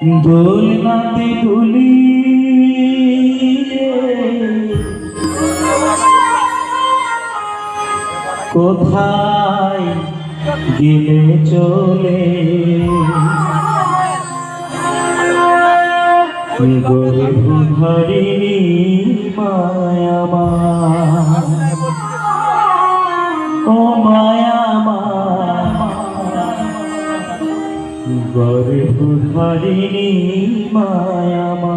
দুলি কোথায় গেলে চলে? গরিব ধরিনি মায়ামা ধরিনি মায়ামা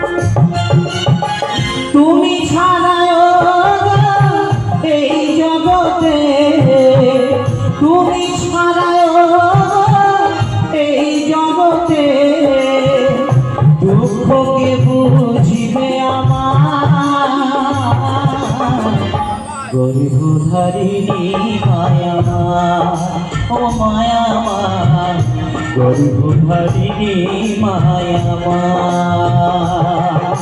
তুমি গরিব ধারিণী মায়ামা ও মায়ামা গরিব ধারিণী মায়ামা দশ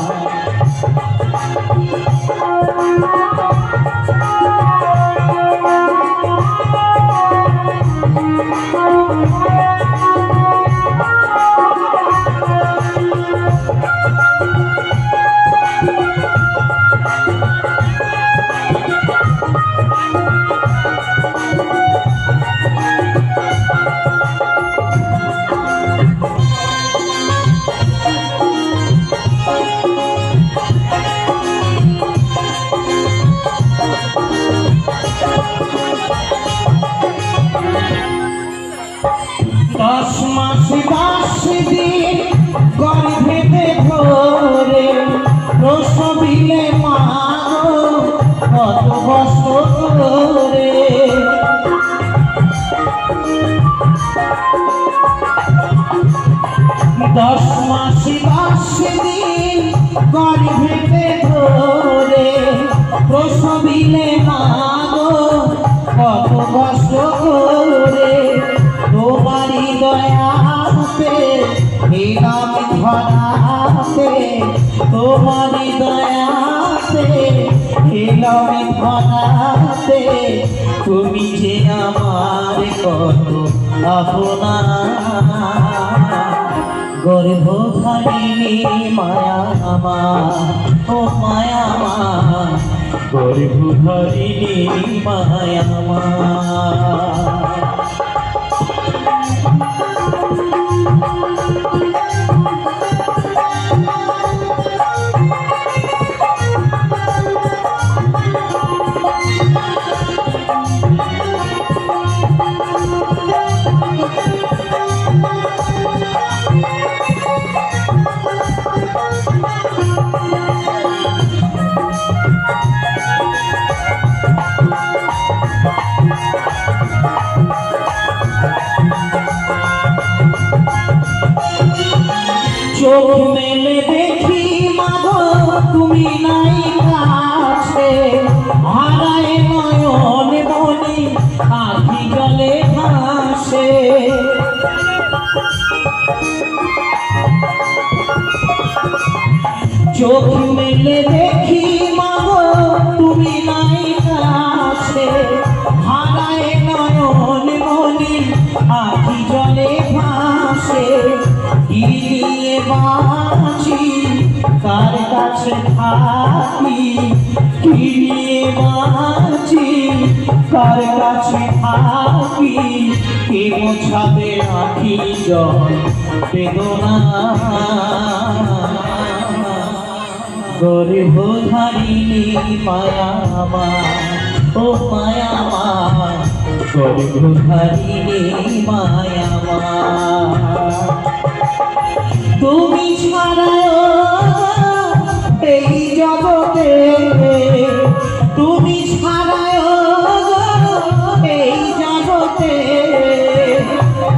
দশ মাস দশ দিন গর্ভেতে ধরে প্রসবিলে মা কত কষ্ট করে। তোমারই দয়াতে এলাম ধরাতে, তোমারই দয়াতে হিলমে ধরাতে তুমি যে আমার কত আপনা গর্ভধারিণী মায়া আমার, ও মায়া গর্ভ ধারিণী মায়া আমার। চোখ মেলে দেখি, মাগো, তুমি নাই কাছে। হারায় নয়ন বনে আখি জলে ভাসে। চোখ মেলে দেখি, মাগো, তুমি নাই কাছে। হারায় নয়ন বনে আখি জলে থাকি গিয়ে বাঁচি কার কাছে থাকি। কে গরিব ধারিণী মায়ামা, ও মায়ামা গরিব ধারিণী মায়ামা। তুমি ছাড়ায়